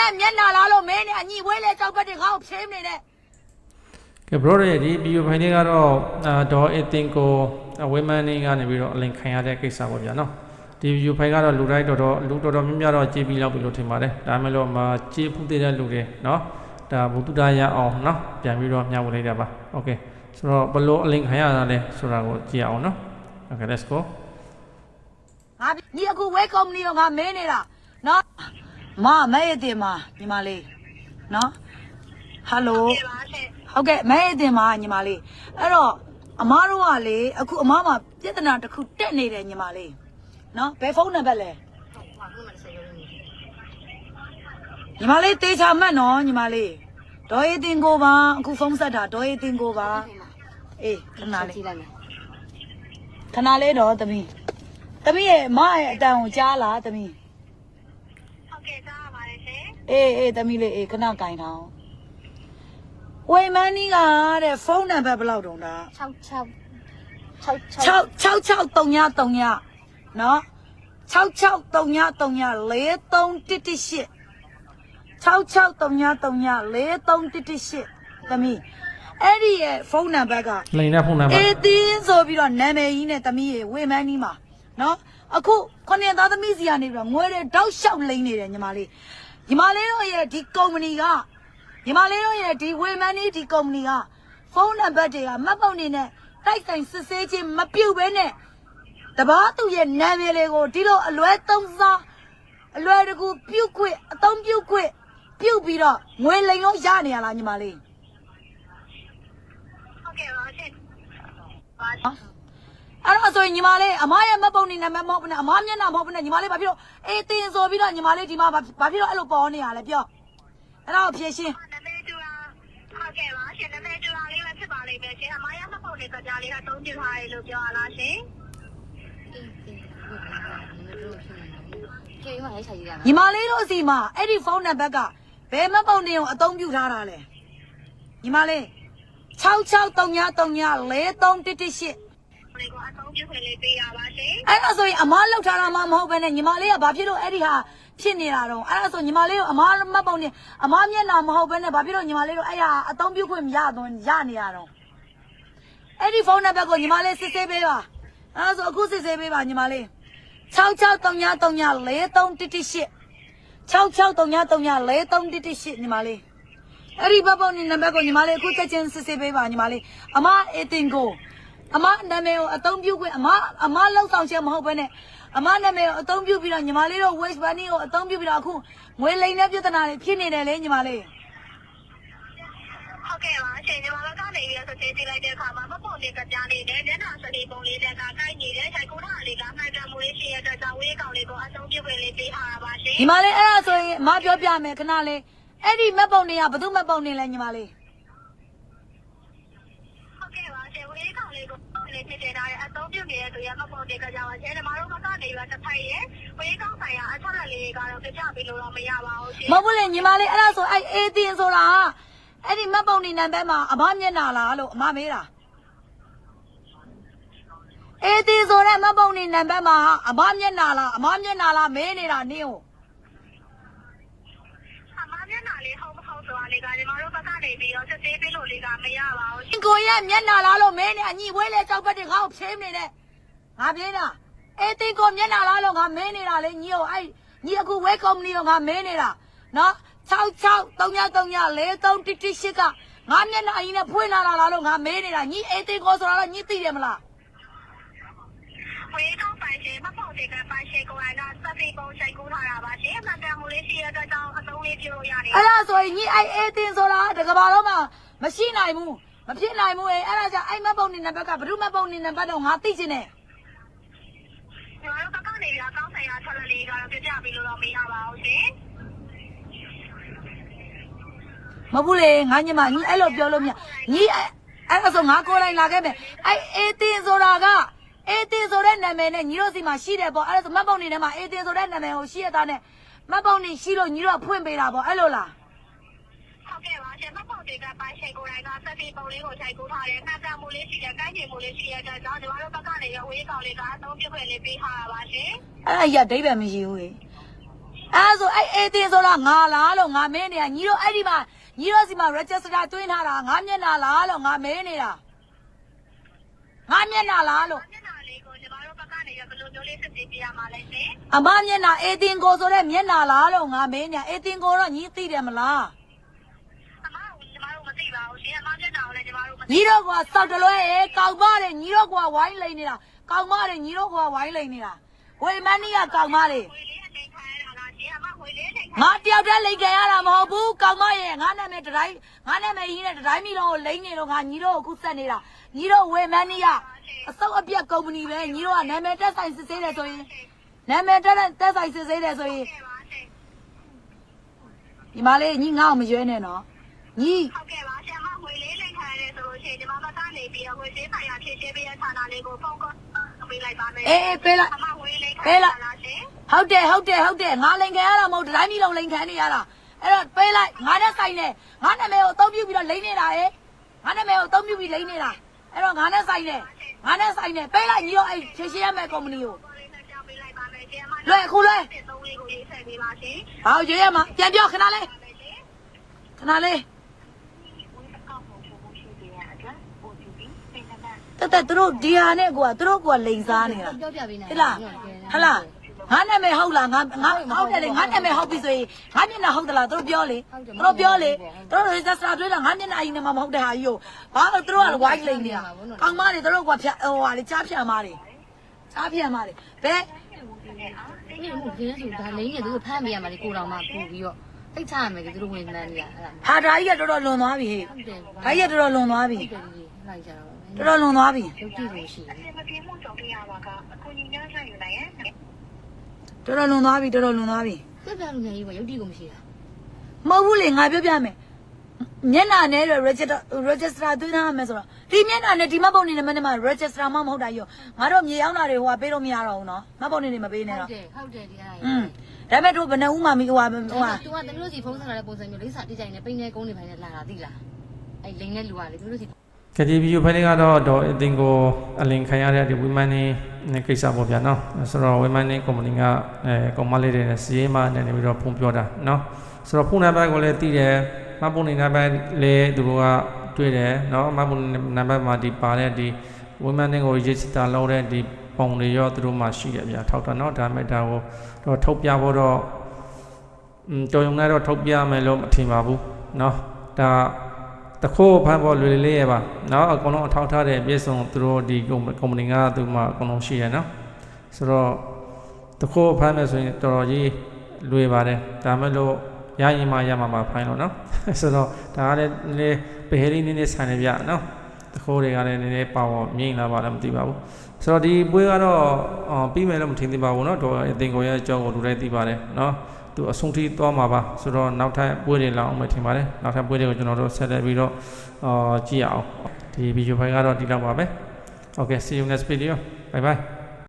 ရဲ့မျက်နှာလားလို့မင်းနဲ့အညီဝဲလေကြောက်ပတ်တွေငါ့ကိုဖြိမ့်နေတဲ့ ကဲ bro ရဲ့ဒီဗီဒီယိုဖိုင်လေးကတော့အာဒေါ်အတင်ကိုဝေမန်နေကနေပြီးတော့အလင်ခံရတဲ့ကိစ္စပေါ့ဗျာနော်ဒီဗီဒီယိုဖိုင်ကတော့လူတိုင်းတော်တော်လူတော်တော်များများတော့ကြည့်ပြီးလောက်ပြီလို့ထင်ပါတယ်ဒါမှမဟုတ်မှကြည့်ဖူးတဲ့လူတွေနော်ဒါဘုသူတရအောင်နော်ပြန်ပြီးတော့မျှဝေလိုက်တာပါโอเคဆိုတော့ဘလို့အလင်ခံရတာလဲဆိုတာကိုကြည့်အောင်နော် okay let's go ငါညီအခုဝဲကုမ္ပဏီတော့ငါမင်းနေတာနော် မမဲရတင်မှာညီမလေးနော်ဟယ်လိုပါရှင်ဟုတ်ကဲ့မဲရတင်မှာညီမလေးအဲ့တော့အမားတို့ကလေအခုအမားမှာပြဿနာတစ်ခုတက်နေတယ်ညီမလေးနော်ဘယ်ဖုန်းနံပါတ်လဲဘာလို့မလဲဆိုရုံနဲ့ညီမလေးတေချာမှတ်နော်ညီမလေးဒေါ်ရီတင်ကိုပါအခုဖုန်းဆက်တာဒေါ်ရီတင်ကိုပါအေးခဏလေးကြည့်လိုက်မယ်ခဏလေးတော့သမီးသမီးရဲ့မရဲ့အတန်ကိုကြားလားသမီး ဟုတ်ကဲ့ကြားပါပါတယ်ရှင်အေးအေးသမီးလေးအေးခဏကင်ထောင်းဝေမန်းနီးကတဲ့ဖုန်းနံပါတ်ဘယ်လောက်တုံးတာ66 6 6 6 3 3ညနော်6 6 3ည3ည4318 6 6 3ည3ည4318သမီးအဲ့ဒီရဲ့ဖုန်းနံပါတ်ကလိန်တဲ့ဖုန်းနံပါတ်အေးတင်းဆိုပြီးတော့နာမည်ကြီးနဲ့သမီးရေဝေမန်းနီးမှာနော် အခုခုနှစ်သားသမီးစီကနေပြီးတော့ငွေတွေတောက်လျှောက်လိမ့်နေတယ်ညီမလေးညီမလေးတို့ရဲ့ဒီကုမ္ပဏီကညီမလေးတို့ရဲ့ဒီဝေမန်းနီးဒီကုမ္ပဏီကဖုန်းနံပါတ်တွေကမှတ်ပုံနေနဲ့တိုက်ဆိုင်စစ်ဆေးခြင်းမပြုတ်ဘဲနဲ့တပားသူရဲ့နာမည်လေးကိုဒီလိုအလွဲသုံးစားအလွယ်တကူပြုတ်ခွင့်အသုံးပြုတ်ခွင့်ပြုတ်ပြီးတော့ငွေလိမ်လို့ရနေရလားညီမလေးဟုတ်ကဲ့ပါရှင်ပါနော် အဲ့တော့ဆိုရင်ညီမလေးအမရဲ့မတ်ပုံနေနာမည်မဟုတ်ဘူးနဲ့အမမျက်နှာမဟုတ်ဘူးနဲ့ညီမလေးဘာဖြစ်လို့အေးတင်ဆိုပြီးတော့ညီမလေးဒီမှာဘာဘာဖြစ်လို့အဲ့လိုပေါ်နေရလဲပြောအဲ့ဒါကိုဖြေရှင်းနာမည်တူတာဟုတ်ကဲ့ပါရှင်နာမည်တူတာလေးပဲဖြစ်ပါလိမ့်မယ်ရှင်အမရမဖို့နေကြကြလေးကအသုံးပြုထားတယ်လို့ပြောရလားရှင်ကျေးမလေးချာကြီးကညီမလေးတို့စီမှာအဲ့ဒီဖုန်းနံပါတ်ကဘယ်မတ်ပုံနေကိုအသုံးပြုထားတာလဲညီမလေး6639394311ဒီက အသုံးပြုခွင့်လေးပေးရပါရှင်အဲ့ဒါဆိုရင်အမလောက်ထားတာမှမဟုတ်ဘဲနဲ့ညီမလေးကဘာဖြစ်လို့အဲ့ဒီဟာဖြစ်နေတာတော့အဲ့ဒါဆိုညီမလေးကိုအမမတ်ပုံနေအမမျက်နှာမဟုတ်ဘဲနဲ့ဘာဖြစ်လို့ညီမလေးတို့အဲ့ဟာအသုံးပြုခွင့်မရတော့ရနေရတော့အဲ့ဒီဖုန်းနံပါတ်ကိုညီမလေးစစ်ဆေးပေးပါအဲ့ဒါဆိုအခုစစ်ဆေးပေးပါညီမလေး6639394318 6639394318ညီမလေးအဲ့ဒီဘက်ပုံနေနံပါတ်ကိုညီမလေးအခုချက်ချင်းစစ်ဆေးပေးပါညီမလေးအမအေတင်ကို အမနာမည်ကိုအသုံးပြုခွင့်အမအမလောက်ဆောင်ချက်မဟုတ်ဘဲနဲ့အမနာမည်ကိုအသုံးပြုပြီးတော့ညီမလေးတို့ West Bunny ကိုအသုံးပြုပြီးတော့အခုငွေလိမ်တဲ့ပြဿနာတွေဖြစ်နေတယ်လေညီမလေးဟုတ်ကဲ့ပါရှင်ညီမတို့ကနေပြီးတော့စစ်ဆေးကြည့်လိုက်တဲ့အခါမှာမဖို့နေကြကြလေးနဲ့မျက်နှာစလီပုံလေးနဲ့ကကိုက်နေတဲ့ဆိုင်ကိုထားလေးကမှန်ကန်မှုလေးရှိရတဲ့ကြောင့်ဝေးကောင်လေးကိုအသုံးပြုခွင့်လေးပေးထားတာပါရှင်ညီမလေးအဲ့ဒါဆိုရင်အမပြောပြမယ်ခဏလေးအဲ့ဒီမက်ပုံတွေကဘယ်သူမက်ပုံနေလဲညီမလေး ဟုတ်ကဲ့ပါရှင်ဝေးကောင်လေးကိုလေးဖြစ်တဲ့ဒါ ရဲ့အသုံးပြုနေတဲ့သူရဲ့မဖို့နေကြကြပါရှင်ညီမတို့ဘက်ကနေပြီးတော့တစ်ဖက်ရဲ့ဝေးကောင်ဆိုင်ရာ အချက်အလက်လေးကတော့ပြပြပေးလို့တော့ မရပါဘူးရှင်မဟုတ်ဘူးလေညီမလေးအဲ့ဒါဆိုအဲ့အေးတင်ဆိုတာကအဲ့ဒီမက်ပုံနေနံပါတ်မှာအမမျက်နှာလားလို့အမမေးတာ အေးတင်ဆိုတဲ့မက်ပုံနေနံပါတ်မှာအမမျက်နှာလား အမမျက်နှာလားမေးနေတာနင်းကို အမမျက်နှာလေး ဟုတ်မဟုတ်ဆိုတာလေးကညီမတို့ဘက်ကနေပြီးတော့ စစ်ဆေးပေးလို့လေးက မရပါဘူးရှင်ကိုရဲ့မျက်နှာလားလို့မေးနေအညီဝဲလေကြောက်ပတ်တွေငါ့ကိုဖြိမ့်နေတဲ့ ငါပြေးတာအေးတင်ကိုမျက်နှာလားလို့ငါမေးနေတာလေညီကိုအဲ့ညီအခုဝဲကုမ္ပဏီကိုငါမေးနေတာနော်66 334318ကငါမျက်နှာအရင်နဲ့ဖွင့်လာတာလားလို့ငါမေးနေတာညီအေးတင်ကိုဆိုတာတော့ညီသိတယ်မလားဝေးကောင်းပိုင်ရှင်မဖို့တဲ့ကပိုင်ရှင်ကိုယ်တိုင်ကစက်ပြီးပုံချိန်ကူးထားတာပါရှင်မှန်ကန်မှုလေးရှိရတဲ့ကြောင့်အသုံးလေးပြုလို့ရတယ်အဲ့ဒါဆိုရင်ညီအဲ့အေးတင်ဆိုတာတကဘာတော့မှမရှိနိုင်ဘူးမဖြစ်နိုင်ဘူးအေးအဲ့ဒါကြောင့်အဲ့မတ်ပုံနေနံပါတ်ကဘယ်သူမတ်ပုံနေနံပါတ်တော့ငါသိချင်တယ် ညီမတို့ဘက်ကနေပြီးတော့ကောင်းဆိုင်ရာဆက် လက်လေးကတော့ပြပြပေးလို့တော့မရပါဘူးရှင်မဟုတ်ဘူးလေငါညီမညီအဲ့လိုပြောလို့မရညီအဲ့အဲ့ဒါဆိုငါကိုယ်တိုင်လာခဲ့မယ်အဲ့အေးတင်ဆိုတာကအေးတင်ဆိုတဲ့နာမည်နဲ့ညီတို့စီမှာရှိတယ်ပေါ့အဲ့ဒါဆိုမတ်ပုံနေထဲမှာအေးတင်ဆိုတဲ့နာမည်ကိုရှိရတာနဲ့မတ်ပုံနေရှိလို့ညီတို့ကဖွင့်ပေးတာပေါ့အဲ့လိုလား ဟုတ်ကဲ့ပါရှင်မဖို့တဲ့ကပိုင်ရှင်ကိုယ်တိုင်ကစက်ပြီးပုံလေးကိုချိန်ကူးထားတယ်မှန်ကန်မှုလေးရှိတယ်ကိုင်းကျင်မှုလေးရှိရတဲ့ကြောင့်ညီမတို့ဘက်ကနေရဝေးကောင်းလေးကအသုံးပြုခွင့်လေးပေးထားတာပါရှင်အဲ့ဒါကြီးကဒိဗ္ဗံမရှိဘူးလေဟအဲဆိုအဲ့အေတင်ဆိုတာငါလားလို့ငါမင်းနေတာညီတို့အဲ့ဒီမှာညီတို့စီမှာ register တွင်းထားတာငါမျက်နှာလားလို့ငါမင်းနေတာငါမျက်နှာလားလို့မျက်နှာလေးကိုကျမတို့ဘက်ကနေရဘယ်လိုမျိုးလေးစစ်ဆေးပြရမှာလဲရှင်အမမျက်နှာအေတင်ကိုဆိုတဲ့မျက်နှာလားလို့ငါမင်းနေတာအေတင်ကိုတော့ညီသိတယ်မလားအမကကျမတို့မသိ ပါဘူးရှင်အမမျက်နှာကိုလည်းကျမတို့မသိညီတို့ကစောက်တလွဲအေကောက်ပါတယ်ညီတို့ကဝိုင်းလိန်နေတာကောက်ပါတယ်ညီတို့ကဝိုင်းလိန်နေတာဝေမန်းနီးကကောက်ပါတယ်ဝေလေးအချိန်ခံရတာလားရှင်အမဝေလေးအချိန်ခံငါတယောက်တည်းလိန်ခံရတာမဟုတ်ဘူးကောက်မရဲ့ငါနာမည်တတိုင်းငါနာမည်ကြီးနဲ့တတိုင်းမီလုံးကိုလိန်နေတော့ငါညီတို့ကိုအခုဆက်နေတာညီတို့ဝေမန်းနီးကအစောက်အပြက်ကုမ္ပဏီပဲညီတို့ကနာမည်တက်ဆိုင်စစ်ဆေးတယ်ဆိုရင်နာမည်တက်တဲ့တက်ဆိုင်စစ်ဆေးတယ်ဆိုရင်ခဲ့ပါရှင်ဒီမလေးညီငါ့ကိုမရွေးနဲ့နော်ညီဟုတ်ကဲ့ပါရှင်အမဝေလေးလိမ်ခံ ရတယ်ဆိုလို့ရှိရင်ကျမဘက်ကနေပြီးတော့ဝေသေးဆိုင်ရာဖြည့်ရှင်းပေးတဲ့ဌာနလေးကိုဖုန်းကောပေးလိုက်ပါမယ်အေးအေးပေးလိုက်အမဝေလေးခံရတာလားရှင်ဟုတ်တယ်ဟုတ်တယ်ဟုတ်တယ်ငါလိန်ခံရတာမဟုတ်တတိုင်းမီလုံးလိန်ခံနေရတာအဲ့တော့ပေးလိုက်ငါနဲ့ဆိုင်နေငါနာမည်ကိုအသုံးပြုပြီးတော့လိန်နေတာဟဲ့ငါနာမည်ကိုအသုံးပြုပြီးလိန်နေတာအဲ့တော့ငါနဲ့ဆိုင်နေငါနဲ့ဆိုင်နေပေးလိုက်ညီတို့အဲ့ဖြည့်ရှင်းရမယ့်ကုမ္ပဏီကိုဝေလေးနဲ့ကြောက်ပေးလိုက်ပါမယ်ရှင်အမလွယ်ခုလွယ်စစ်သုံးလေးကိုရေးဆက်ပေးပါရှင်။ဘာရွေးရမှာပြန်ပြောခဏလေးခဏလေး တသက်သူတို့ဒီဟာနဲ့ကွာသူတို့ကွာလိန်စားနေတာပြောပြပေးနိုင်ဟဲ့လားဟဲ့လားငါနာမည်ဟုတ်လားငါငါဟုတ်တယ်လေငါနာမည်ဟုတ်ပြီဆိုရင်ငါမျက်နှာဟုတ်သလားသူတို့ပြောလေသူတို့ပြောလေသူတို့ register တွေးတာငါမျက်နှာအရင်ကမှမဟုတ်တဲ့ဟာကြီးကိုဘာလို့သူတို့က white လိန်နေတာကောင်းမတွေသူတို့ကွာဖြတ်ဟိုဟာလေကြားဖြတ်မာတွေကြားဖြတ်မာတွေဘယ်ဒီလိုဒီလိုဆိုဒါလိမ့်နေသူတို့ဖမ်းပေးရမှာလေကိုတော်မှပို့ပြီးတော့ တိတ်ချရမယ်လေသူတို့ဝင်မှန်းနေရအဲ့ဒါဟာဒါကြီးကတော်တော်လွန်သွားပြီဟေ့ဟုတ်တယ်ဒါကြီးကတော်တော်လွန်သွားပြီဟုတ်တယ်ကြီးလိုက်ကြတော့တော်တော်လွန်သွားပြီရုပ်ကြည့်လို့ရှိတယ်မပြေမှုကြောင့်တရားပါကအကူညီများဆက်ယူနိုင်ရဲ့တော်တော်လွန်သွားပြီတော်တော်လွန်သွားပြီပြပြလူငယ်ကြီးကရုပ်ကြည့်ကိုမရှိတာမဟုတ်ဘူးလေငါပြောပြမယ်မျက်နှာနဲ့ register register သွင်းထားမယ်ဆိုတော့ဒီမျက်နှာနဲ့ဒီမှတ်ပုံနေနဲ့မနဲ့မှ register မှမဟုတ်တာရောငါတို့မြေရောက်တာတွေဟိုကပေးလို့မရတော့ဘူးနော်မှတ်ပုံနေနေမပေးနဲ့ဟုတ်တော့တယ်ဟုတ်တယ်ဒီအဲ့อืม ဒါပေမဲ့တို့ဘယ်နဲ့ဦးမှမိဟိုကဟိုကသူကတမျိုးစီဖုန်းဆက်လာတဲ့ပုံစံမျိုးလိမ့်စာတိကျနေပိန်းနေကုန်းနေပိုင်းနဲ့လာတာသိလားအဲ့လိမ့်တဲ့လူကလေသူတို့စီကတိဗီဒီယိုဖိုင်လေးကတော့ဒေါ်အတင်ကိုအလင်ခံရတဲ့ဒီဝီမန်နေနဲ့ကိစ္စပေါ့ဗျာနော်ဆိုတော့ဝီမန်နေကုမ္ပဏီကအဲကောင်မလေးတွေနဲ့စီးရေးမနဲ့နေပြီးတော့ဖုန်းပြောတာနော်ဆိုတော့ဖုန်းနံပါတ်ကိုလည်းတည်တယ်မပုံနေနံပါတ်လည်းသူတို့ကတွေ့တယ်နော်မပုံနံပါတ်မှာဒီပါတဲ့ဒီဝီမန်နေကိုရေးစတာလောက်တဲ့ဒီ ပုံတွေရောသူတို့မှရှိတယ်ဗျာထောက်တာနော်ဒါမဲ့ဒါကိုတော့ထုတ်ပြဖို့တော့อืมတော်ရုံနဲ့တော့ထုတ်ပြမယ်လို့မထင်ပါဘူးနော်ဒါ တခိုးဖမ်းဖို့လွယ်လေးရပါเนาะအကုန်လုံးအထောက်ထားတဲ့ပြည့်စုံသူတို့ဒီကုမ္ပဏီကသူမှအကုန်လုံးရှိရเนาะဆိုတော့တခိုးဖမ်းမယ်ဆိုရင်တော်တော်ကြီးလွယ်ပါတယ်ဒါမဲ့လို့ရရင်မှရမှာမှဖိုင်းလို့เนาะဆိုတော့ဒါကလည်းနည်းနည်းပဟဲလေးနည်းနည်းဆန်နေပြเนาะတခိုးတွေကလည်းနည်းနည်းပါဝမြင့်လာပါလားမသိပါဘူး ဆိုတော့ဒီပွဲကတော့အော်ပြီးမယ်လို့မထင်သေးပါဘူးเนาะတော့အတင်ကိုရဲ့အကြောင်းကိုလူတိုင်းသိပါတယ်เนาะ သူအဆုံးထိသွားမှာပါဆိုတော့နောက်ထပ်ပွဲတွေလောက်အောင်မထင်ပါတယ်နောက်ထပ်ပွဲတွေကိုကျွန်တော်တို့ဆက်လက်ပြီးတော့အာကြည့်ရအောင်ဒီဗီဒီယိုဖိုင်ကတော့ဒီလောက်ပါပဲ Okay see you next video bye bye